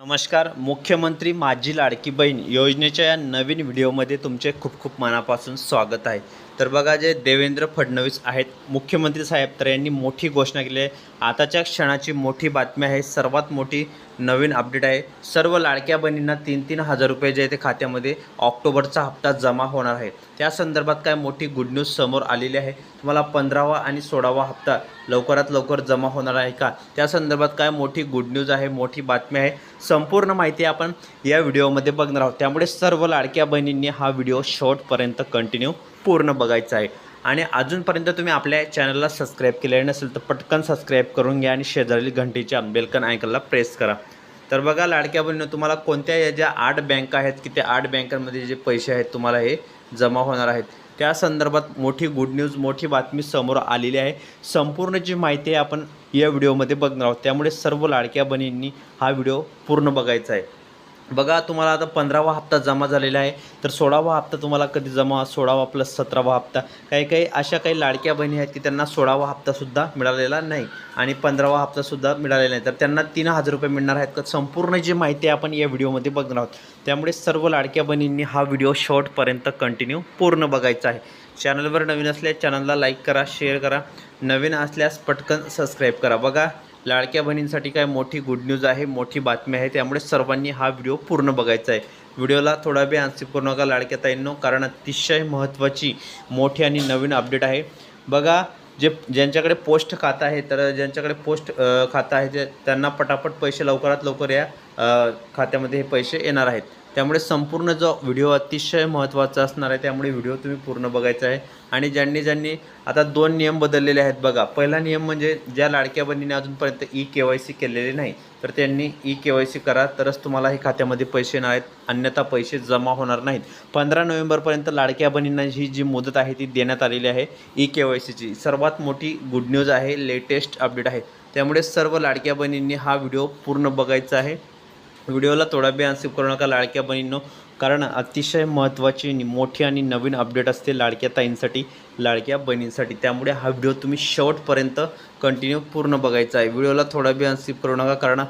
नमस्कार मुख्यमंत्री माझी लाडकी बहीण योजनेच्या या नवीन व्हिडिओमध्ये तुमचे खूप खूप मनापासून स्वागत आहे. तर बघा जे देवेंद्र फडणवीस आहेत मुख्यमंत्री साहेब तर यांनी मोठी घोषणा केली आहे. आताच्या क्षणाची मोठी बातमी आहे सर्वात मोठी नवीन अपडेट आहे. सर्व लाडक्या बहिणींना तीन तीन हजार रुपये जे आहे ते खात्यामध्ये ऑक्टोबरचा हप्ता जमा होणार आहे. त्या संदर्भात काय मोठी गुड न्यूज समोर आलेली आहे. तुम्हाला पंधरावा आणि सोळावा हप्ता लवकरात लवकर जमा होणार आहे का? त्या संदर्भात काय मोठी गुड न्यूज आहे मोठी बातमी आहे. संपूर्ण माहिती आपण या व्हिडिओमध्ये बघणार आहोत. त्यामुळे सर्व लाडक्या बहिणींनी हा व्हिडिओ शॉर्टपर्यंत कंटिन्यू पूर्ण बघायचं आहे. आणि अजूनपर्यंत तुम्ही आपल्या चॅनलला सबस्क्राईब केलेलं नसेल तर पटकन सबस्क्राईब करून घ्या आणि शेजारील घंटीच्या बेलकन आयकनला प्रेस करा. तर बघा लाडक्या बहिणीनं तुम्हाला कोणत्या या ज्या आठ बँका आहेत की त्या आठ बँकांमध्ये जे पैसे आहेत तुम्हाला हे जमा होणार आहेत. त्या संदर्भात मोठी गुड न्यूज मोठी बातमी समोर आलेली आहे. संपूर्ण जी माहिती आहे आपण या व्हिडिओमध्ये बघणार आहोत. त्यामुळे सर्व लाडक्या बहिणींनी हा व्हिडिओ पूर्ण बघायचा आहे. बघा तुम्हाला आता पंधरावा हप्ता जमा झालेला आहे. तर सोळावा हप्ता तुम्हाला कधी जमा सोळावा प्लस सतरावा हप्ता. काही काही अशा काही लाडक्या बहिणी आहेत की त्यांना सोळावा हप्तासुद्धा मिळालेला नाही आणि पंधरावा हप्तासुद्धा मिळालेला नाही. तर त्यांना तीन हजार रुपये मिळणार आहेत का? संपूर्ण जी माहिती आहे आपण या व्हिडिओमध्ये बघणार आहोत. त्यामुळे सर्व लाडक्या बहिणींनी हा व्हिडिओ शॉर्टपर्यंत कंटिन्यू पूर्ण बघायचा आहे. चॅनलवर नवीन असल्यास चॅनलला लाईक करा शेअर करा. नवीन असल्यास पटकन सबस्क्राईब करा. बघा लाडक्या बहिणींसाठी काय मोठी गुड न्यूज आहे मोठी बातमी आहे. त्यामुळे सर्वांनी हा व्हिडिओ पूर्ण बघायचा आहे. व्हिडिओला थोडा वेळ आन्सिप करू नका लाडक्या ताईंनो कारण अतिशय महत्त्वाची मोठी आणि नवीन अपडेट आहे. बघा जे ज्यांच्याकडे पोस्ट खातं आहे तर ज्यांच्याकडे पोस्ट खातं आहे ते त्यांना पटापट पैसे लवकरात लवकर या खात्यामध्ये हे पैसे येणार आहेत. त्यामुळे संपूर्ण जो व्हिडिओ अतिशय महत्त्वाचा असणार आहे त्यामुळे व्हिडिओ तुम्ही पूर्ण बघायचा आहे. आणि ज्यांनी ज्यांनी आता दोन नियम बदललेले आहेत बघा. पहिला नियम म्हणजे ज्या लाडक्या बहिणीने अजूनपर्यंत ई के वाय सी केलेले नाही तर त्यांनी ई के वाय सी करा तरच तुम्हाला हे खात्यामध्ये पैसे नाहीत आहेत. अन्यथा पैसे जमा होणार नाहीत. पंधरा नोव्हेंबरपर्यंत लाडक्या बहिणींना ही जी मुदत आहे ती देण्यात आलेली आहे ई के वाय सीची. सर्वात मोठी गुड न्यूज आहे लेटेस्ट अपडेट आहे. त्यामुळे सर्व लाडक्या बहिणींनी हा व्हिडिओ पूर्ण बघायचा आहे. व्हिडिओला थोडा बी अनसिप करू नका लाडक्या बहिणींनो. कारण अतिशय महत्त्वाची मोठी आणि नवीन अपडेट असते लाडक्या ताईंसाठी लाडक्या बहिणींसाठी. त्यामुळे हा व्हिडिओ तुम्ही शेवटपर्यंत कंटिन्यू पूर्ण बघायचा आहे. व्हिडिओला थोडा बी अनसिप करू नका कारण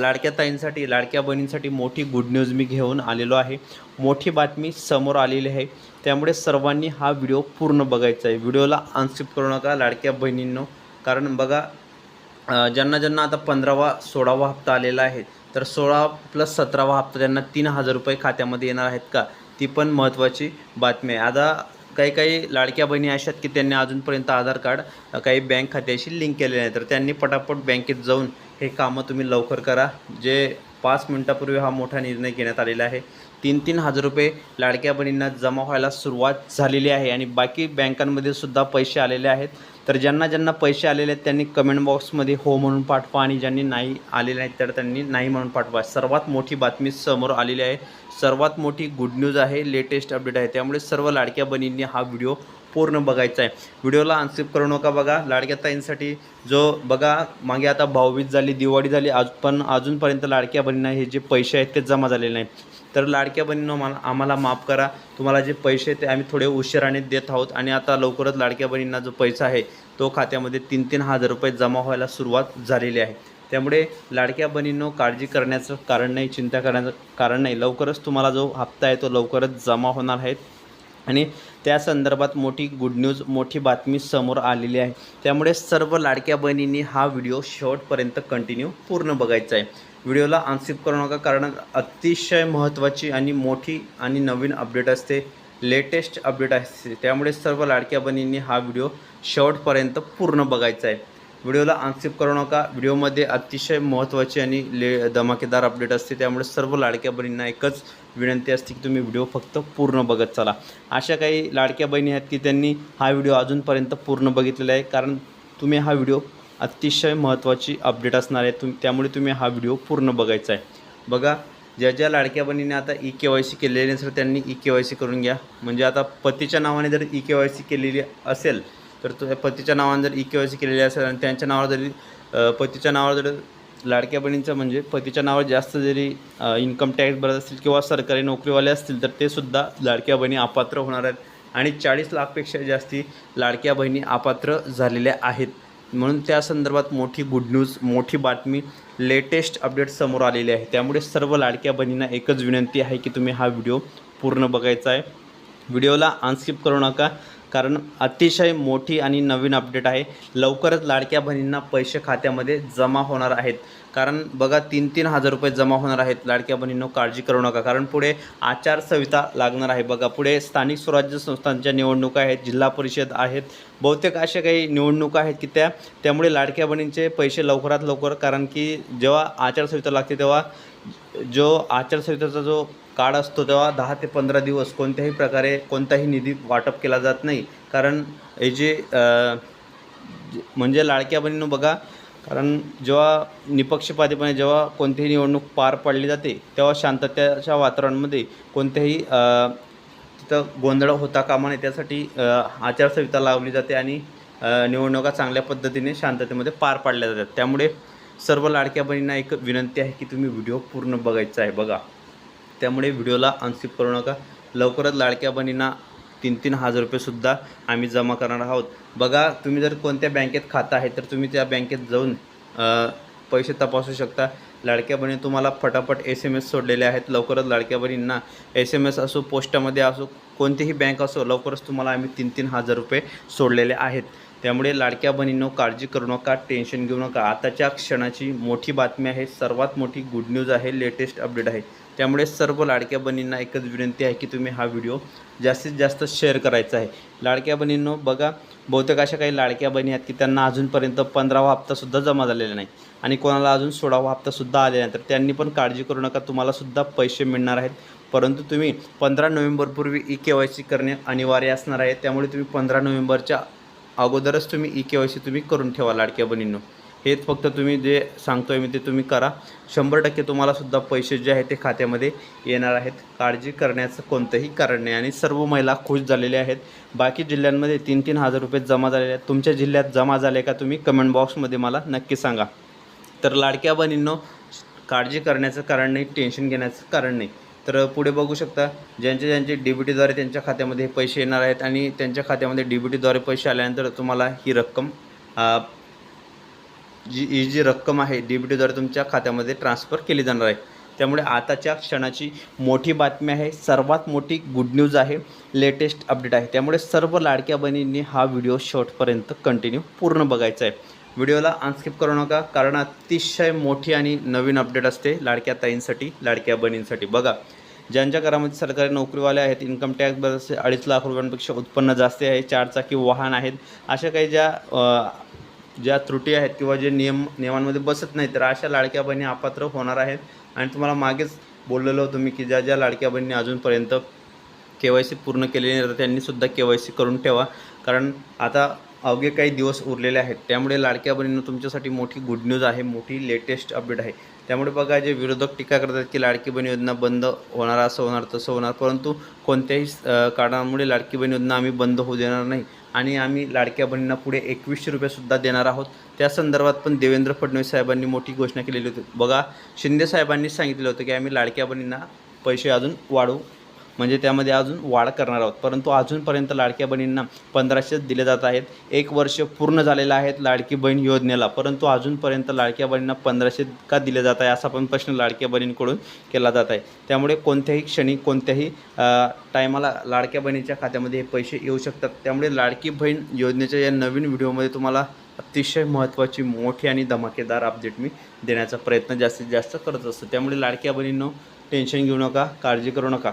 लाडक्या ताईंसाठी लाडक्या बहिणींसाठी मोठी गुड न्यूज मी घेऊन आलेलो आहे. मोठी बातमी समोर आलेली आहे. त्यामुळे सर्वांनी हा व्हिडिओ पूर्ण बघायचा आहे. व्हिडिओला अनसिप करू नका लाडक्या बहिणींनो. कारण बघा ज्यांना ज्यांना आता पंधरावा सोळावा हप्ता आलेला आहे तर सोळा प्लस सतरावा हप्ता त्यांना तीन हजार रुपये खात्यामध्ये येणार आहेत का? ती पण महत्त्वाची बातमी आहे. आता काही काही लाडक्या बहिणी अशा आहेत की त्यांनी अजूनपर्यंत आधार कार्ड काही बँक खात्याशी लिंक केलेले नाही तर त्यांनी पटापट बँकेत जाऊन हे कामं तुम्ही लवकर करा. जे पाच मिनटापूर्वी हा मोठा निर्णय घेण्यात आलेला आहे तीन तीन हजार रुपये लाडक्या बहिणींना जमा व्हायला सुरुवात झालेली आहे आणि बाकी बँकांमध्ये सुद्धा पैसे आलेले आहेत. तर ज्यांना ज्यांना पैसे आलेले आहेत त्यांनी कमेंट बॉक्समध्ये हो म्हणून पाठवा आणि ज्यांनी नाही आलेले आहेत तर त्यांनी नाही म्हणून पाठवा. सर्वात मोठी बातमी समोर आलेली आहे. सर्वात मोठी गुड न्यूज आहे लेटेस्ट अपडेट आहे. त्यामुळे सर्व लाडक्या बहिणींनी हा व्हिडिओ पूर्ण बघायचा आहे. व्हिडिओला अनस्किप करू नका बघा. लाडक्या ताईंसाठी जो बघा मागे आता भाऊबीज झाली दिवाळी झाली आज पण अजूनपर्यंत लाडक्या बहिणींना हे जे पैसे आहेत ते जमा झालेले नाहीत. तर लाडक्या बहिणींनो मला आम्हाला माफ करा. तुम्हाला जे पैसे आहेत ते आम्ही थोडे उशिराने देत आहोत. आणि आता लवकरच लाडक्या बहिणींना जो पैसा आहे तो खात्यामध्ये तीन तीन हजार रुपये जमा व्हायला सुरुवात झालेली आहे. त्यामुळे लाडक्या बहिणींनो काळजी करण्याचं कारण नाही चिंता करण्याचं कारण नाही. लवकरच तुम्हाला जो हप्ता आहे तो लवकरच जमा होणार आहे. आणि त्या संदर्भात मोठी गुड न्यूज मोठी बातमी समोर आलेली आहे. त्यामुळे सर्व लाडक्या बहिणींनी हा व्हिडिओ शेवटपर्यंत कंटिन्यू पूर्ण बघायचा आहे. व्हिडिओला अनसिप करू नका कारण अतिशय महत्त्वाची आणि मोठी आणि नवीन अपडेट असते. लेटेस्ट अपडेट असते. त्यामुळे सर्व लाडक्या बहिणींनी हा व्हिडिओ शेवटपर्यंत पूर्ण बघायचा आहे. व्हिडिओला अनसिप करू नका. व्हिडिओमध्ये अतिशय महत्त्वाची आणि ले धमाकेदार अपडेट असते. त्यामुळे सर्व लाडक्या बहिणींना एकच विनंती असते की तुम्ही व्हिडिओ फक्त पूर्ण बघत चला. अशा काही लाडक्या बहिणी आहेत की त्यांनी हा व्हिडिओ अजूनपर्यंत पूर्ण बघितलेला आहे. कारण तुम्ही हा व्हिडिओ अतिशय महत्त्वाची अपडेट असणार आहे. तुम त्यामुळे तुम्ही हा व्हिडिओ पूर्ण बघायचा आहे. बघा ज्या ज्या लाडक्या बहिणीने आता ई के वाय सी केलेली नसेल त्यांनी ई के वाय सी करून घ्या. म्हणजे आता पतीच्या नावाने जर ई के वाय सी केलेली असेल तर तो पतीच्या नावाने जर ई के वाय सी केलेली असेल आणि त्यांच्या नावावर जरी पतीच्या नावावर जर लाडक्या बहिणींचं म्हणजे पतीच्या नावावर जास्त जरी इन्कम टॅक्स भरत असतील किंवा सरकारी नोकरीवाले असतील तर ते सुद्धा लाडक्या बहिणी अपात्र होणार आहेत. आणि चाळीस लाखपेक्षा जास्ती लाडक्या बहिणी अपात्र झालेल्या आहेत. म्हणून त्या संदर्भात मोठी गुड न्यूज मोठी बातमी लेटेस्ट अपडेट समोर आलेली आहे. त्यामुळे सर्व लाडक्या बहिणींना एकच विनंती आहे की तुम्ही हा व्हिडिओ पूर्ण बघायचा आहे. व्हिडिओला अनस्किप करू नका. कारण अतिशय मोठी आणि नवीन अपडेट आहे. लवकरच लाडक्या बहिणींना पैसे खात्यामध्ये जमा होणार आहेत. कारण बघा तीन तीन हजार रुपये जमा होणार आहेत. लाडक्या बहिणींनो काळजी करू नका. कारण पुढे आचारसंहिता लागणार आहे. बघा पुढे स्थानिक स्वराज्य संस्थांच्या निवडणुका आहेत जिल्हा परिषद आहेत. बहुतेक अशा काही निवडणुका आहेत की त्या त्यामुळे लाडक्या बहिणींचे पैसे लवकरात लवकर कारण की जेव्हा आचारसंहिता लागते तेव्हा जो आचारसंहितेचा जो काळ असतो तेव्हा दहा ते पंधरा दिवस कोणत्याही प्रकारे कोणताही निधी वाटप केला जात नाही. कारण हे जे म्हणजे लाडक्या बहिणीनं बघा कारण जेव्हा निपक्षपातीपणे जेव्हा कोणतीही निवडणूक पार पाडली जाते तेव्हा शांततेच्या वातावरणामध्ये कोणत्याही तिथं गोंधळ होता कामा नये त्यासाठी आचारसंहिता लावली जाते आणि निवडणुका चांगल्या पद्धतीने शांततेमध्ये पार पाडल्या जातात. त्यामुळे सर्व लाडक्या बहिणींना एक विनंती आहे की तुम्ही व्हिडिओ पूर्ण बघायचा आहे बघा. त्यामुळे व्हिडिओला अनस्किप करू नका. लवकरच लाडक्या बहिणींना तीन तीन हजार रुपयेसुद्धा आम्ही जमा करणार आहोत. बघा तुम्ही जर कोणत्या बँकेत खातं आहे तर तुम्ही त्या बँकेत जाऊन पैसे तपासू शकता. लाडक्या बहिणी तुम्हाला फटाफट एस एम एस सोडलेले आहेत. लवकरच लाडक्या बहिणींना एस एम एस असो पोस्टामध्ये असो कोणतीही बँक असो लवकरच तुम्हाला आम्ही तीन तीन हजार रुपये सोडलेले आहेत. त्यामुळे लाडक्या बहिणींनो काळजी करू नका टेन्शन घेऊ नका. आताच्या क्षणाची मोठी बातमी आहे सर्वात मोठी गुड न्यूज आहे लेटेस्ट अपडेट आहे. त्यामुळे सर्व लाडक्या बहिणींना एकच विनंती आहे की तुम्ही हा व्हिडिओ जास्तीत जास्त शेअर करायचा आहे. लाडक्या बहिणींनो बघा बहुतेक अशा काही लाडक्या बहिणी आहेत की त्यांना अजूनपर्यंत पंधरावा हप्तासुद्धा जमा झालेला नाही. आणि कोणाला अजून सोळावा हप्तासुद्धा आलेला नाही. तर त्यांनी पण काळजी करू नका तुम्हालासुद्धा पैसे मिळणार आहेत. परंतु तुम्ही पंधरा नोव्हेंबरपूर्वी ई के वाय सी करणे अनिवार्य असणार आहे. त्यामुळे तुम्ही पंधरा नोव्हेंबरच्या अगोदरच तुम्ही ई के वाय सी तुम्ही करून ठेवा लाडक्या बहिणींनो. हेच फक्त तुम्ही जे सांगतोय मी ते तुम्ही करा. शंभर टक्के तुम्हालासुद्धा पैसे जे आहेत ते खात्यामध्ये येणार आहेत. काळजी करण्याचं कोणतंही कारण नाही आणि सर्व महिला खुश झालेल्या आहेत. बाकी जिल्ह्यांमध्ये तीन तीन हजार रुपये जमा झालेले आहेत. तुमच्या जिल्ह्यात जमा झाले का तुम्ही कमेंट बॉक्समध्ये मला नक्की सांगा. तर लाडक्या बहिणींनो काळजी करण्याचं कारण नाही टेन्शन घेण्याचं कारण नाही. तर पुढे बघू शकता ज्यांचे ज्यांचे डी बी टीद्वारे त्यांच्या खात्यामध्ये पैसे येणार आहेत आणि त्यांच्या खात्यामध्ये डी बी टीद्वारे पैसे आल्यानंतर तुम्हाला ही रक्कम जी ही जी रक्कम आहे डी बी टीद्वारे तुमच्या खात्यामध्ये ट्रान्सफर केली जाणार आहे. त्यामुळे आताच्या क्षणाची मोठी बातमी आहे सर्वात मोठी गुड न्यूज आहे लेटेस्ट अपडेट आहे. त्यामुळे सर्व लाडक्या बहिणींनी हा व्हिडिओ शेवटपर्यंत कंटिन्यू पूर्ण बघायचा आहे. व्हिडिओला अनस्किप करू नका कारण अतिशय मोठी आणि नवीन अपडेट असते लाडक्या ताईंसाठी लाडक्या बहिणींसाठी. बघा ज्यांच्या घरामध्ये सरकारी नोकरीवाले आहेत इन्कम टॅक्स बरेचसे अडीच लाख रुपयांपेक्षा उत्पन्न जास्त आहे चारचाकी वाहन आहेत अशा काही ज्या ज्या त्रुटी आहेत किंवा जे नियम नियमांमध्ये बसत नाही तर अशा लाडक्या बहिणी अपात्र होणार आहेत. आणि तुम्हाला मागेच बोललेलो होतो मी की ज्या ज्या लाडक्या बहिणी अजूनपर्यंत के वाय सी पूर्ण केलेली नाही तर त्यांनीसुद्धा के वाय सी करून ठेवा. कारण आता अवघे काही दिवस उरलेले आहेत. त्यामुळे लाडक्या बहिणीनं तुमच्यासाठी मोठी गुड न्यूज आहे मोठी लेटेस्ट अपडेट आहे. त्यामुळे बघा जे विरोधक टीका करतात की लाडकी बहीण योजना बंद होणार असं होणार तसं होणार परंतु कोणत्याही कारणामुळे लाडकी बहीण योजना आम्ही बंद होऊ देणार नाही आणि आम्ही लाडक्या बहिणींना पुढे एकवीसशे रुपयेसुद्धा देणार आहोत. त्या संदर्भात पण देवेंद्र फडणवीस साहेबांनी मोठी घोषणा केलेली होती. बघा शिंदे साहेबांनी सांगितलं होतं की आम्ही लाडक्या बहिणींना पैसे अजून वाढवू म्हणजे त्यामध्ये अजून वाढ करणार आहोत. परंतु अजूनपर्यंत लाडक्या बहिणींना पंधराशेच दिले जात आहेत. एक वर्ष पूर्ण झालेलं आहेत लाडकी बहीण योजनेला. परंतु अजूनपर्यंत लाडक्या बहिणींना पंधराशे का दिले जात आहे असा पण प्रश्न लाडक्या बहिणींकडून केला जात आहे. त्यामुळे कोणत्याही क्षणी कोणत्याही टायमाला लाडक्या बहिणीच्या खात्यामध्ये हे पैसे येऊ शकतात. त्यामुळे लाडकी बहीण योजनेच्या या नवीन व्हिडिओमध्ये तुम्हाला अतिशय महत्त्वाची मोठी आणि धमाकेदार अपडेट मी देण्याचा प्रयत्न जास्तीत जास्त करत असतो. त्यामुळे लाडक्या बहिणींनो टेन्शन घेऊ नका काळजी करू नका.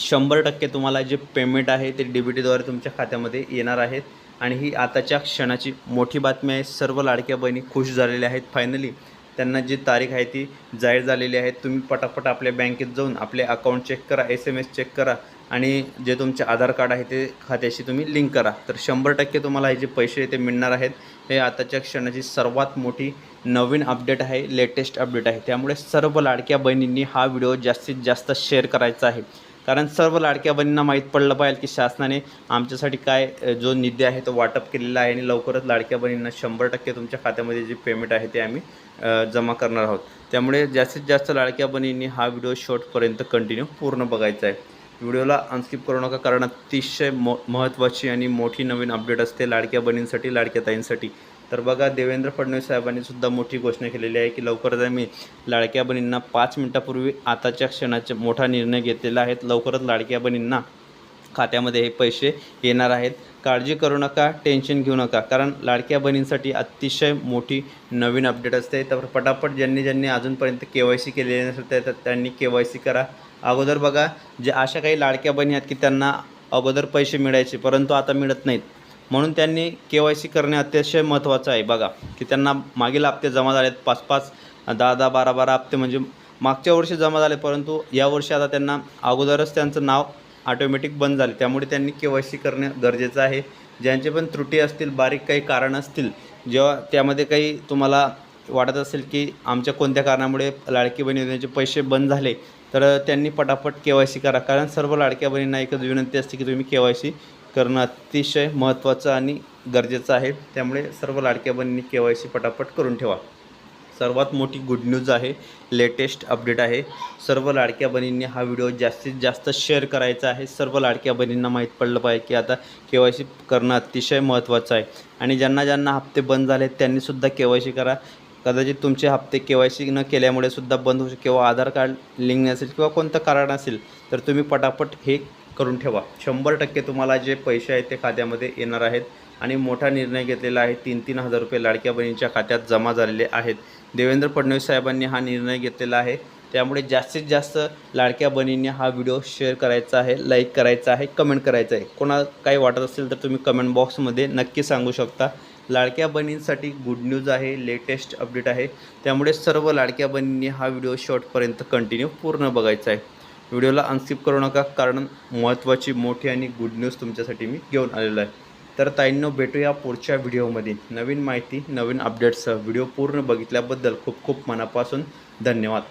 शंभर टक्के तुम्हाला जे पेमेंट आहे ते डी बी टीद्वारे तुमच्या खात्यामध्ये येणार आहेत. आणि ही आताच्या क्षणाची मोठी बातमी आहे. सर्व लाडक्या बहिणी खुश झालेल्या आहेत. फायनली त्यांना जी तारीख आहे ती जाहीर झालेली आहे. तुम्ही पटापट आपल्या बँकेत जाऊन आपले अकाउंट चेक करा एस एम एस चेक करा आणि जे तुमचे आधार कार्ड आहे ते खात्याशी तुम्ही लिंक करा. तर शंभर टक्के तुम्हाला हे जे पैसे ते मिळणार आहेत. हे आताच्या क्षणाची सर्वात मोठी नवीन अपडेट आहे लेटेस्ट अपडेट आहे. त्यामुळे सर्व लाडक्या बहिणींनी हा व्हिडिओ जास्तीत जास्त शेअर करायचा आहे. कारण सर्व लाडक्या बहिणींना माहीत पडलं पाहिजे की शासनाने आमच्यासाठी काय जो निधी आहे तो वाटप केलेला आहे आणि लवकरच लाडक्या बहिणींना शंभर टक्के तुमच्या खात्यामध्ये जे पेमेंट आहे ते आम्ही जमा करणार आहोत. त्यामुळे जास्तीत जास्त लाडक्या बहिणींनी हा व्हिडिओ शॉर्टपर्यंत कंटिन्यू पूर्ण बघायचा आहे. व्हिडिओला अनस्किप करू नका कारण अतिशय मो महत्त्वाची आणि मोठी नवीन अपडेट असते लाडक्या बहिणींसाठी लाडक्या ताईंसाठी. तर बघा देवेंद्र फडणवीस साहेबांनी सुद्धा मोठी घोषणा केलेली आहे की लवकरच आम्ही लाडक्या बहिणींना पाच मिनिटापूर्वी आताच्या क्षणाचा मोठा निर्णय घेतलेला आहे. लवकरच लाडक्या बहिणींना खात्यामध्ये हे पैसे येणार आहेत. काळजी करू नका टेन्शन घेऊ नका कारण लाडक्या बहिणींसाठी अतिशय मोठी नवीन अपडेट असते. तर पटापट ज्यांनी ज्यांनी अजूनपर्यंत के वाय सी केलेली नसेल तर त्यांनी के वाय सी करा. अगोदर बघा जे अशा काही लाडक्या बहिणी आहेत की त्यांना अगोदर पैसे मिळायचे परंतु आता मिळत नाहीत. म्हणून त्यांनी के वाय सी करणे अतिशय महत्त्वाचं आहे. बघा की त्यांना मागील हप्ते जमा झालेत. पाच पाच दहा दहा बारा बारा हप्ते म्हणजे मागच्या वर्षी जमा झाले परंतु या वर्षी आता त्यांना अगोदरच त्यांचं नाव ऑटोमॅटिक बंद झाले. त्यामुळे त्यांनी के वाय सी करणे गरजेचं आहे. ज्यांचे पण त्रुटी असतील बारीक काही कारण असतील जेव्हा त्यामध्ये काही तुम्हाला वाटत असेल की आमच्या कोणत्या कारणामुळे लाडकी बहीण योजनेचे पैसे बंद झाले तर त्यांनी पटापट के वाय सी करा. कारण सर्व लाडक्या बहिणींना एकच विनंती असते की तुम्ही के वाय सी करणं अतिशय महत्त्वाचं आणि गरजेचं आहे. त्यामुळे सर्व लाडक्या बहिणी के वाय सी पटापट करून ठेवा. सर्वात मोठी गुड न्यूज आहे लेटेस्ट अपडेट आहे. सर्व लाडक्या बहिणींनी हा व्हिडिओ जास्तीत जास्त शेअर करायचा आहे. सर्व लाडक्या बहिणींना माहीत पडलं पाहिजे की आता के वाय सी करणं अतिशय महत्त्वाचं आहे. आणि ज्यांना ज्यांना हप्ते बंद झाले त्यांनीसुद्धा के वाय सी करा. कदाचित तुमचे हप्ते के वाय सी न केल्यामुळे सुद्धा बंद होऊ शकते किंवा आधार कार्ड लिंक नसेल किंवा कोणतं कारण असेल तर तुम्ही पटापट हे करून ठेवा. शंभर टक्के तुम्हाला जे पैसे आहेत ते खात्यामध्ये येणार आहेत. आणि मोठा निर्णय घेतलेला आहे. तीन तीन हजार रुपये लाडक्या बहिणींच्या खात्यात जमा झालेले आहेत. देवेंद्र फडणवीस साहेबांनी हा निर्णय घेतलेला आहे. त्यामुळे जास्तीत जास्त लाडक्या बहिणींनी हा व्हिडिओ शेअर करायचा आहे लाईक करायचा आहे कमेंट करायचा आहे. कोणा काही वाटत असेल तर तुम्ही कमेंट बॉक्समध्ये नक्की सांगू शकता. लाडक्या बहिणींसाठी गुड न्यूज आहे लेटेस्ट अपडेट आहे. त्यामुळे सर्व लाडक्या बहिणींनी हा व्हिडिओ शॉर्टपर्यंत कंटिन्यू पूर्ण बघायचा आहे. व्हिडिओला अनस्किप करू नका कारण महत्त्वाची मोठी आणि गुड न्यूज तुमच्यासाठी मी घेऊन आलेलो आहे. तर ताईंनो भेटूया पुढच्या व्हिडिओमध्ये. नवीन माहिती नवीन अपडेट्ससह व्हिडिओ पूर्ण बघितल्याबद्दल खूप खूप मनापासून धन्यवाद.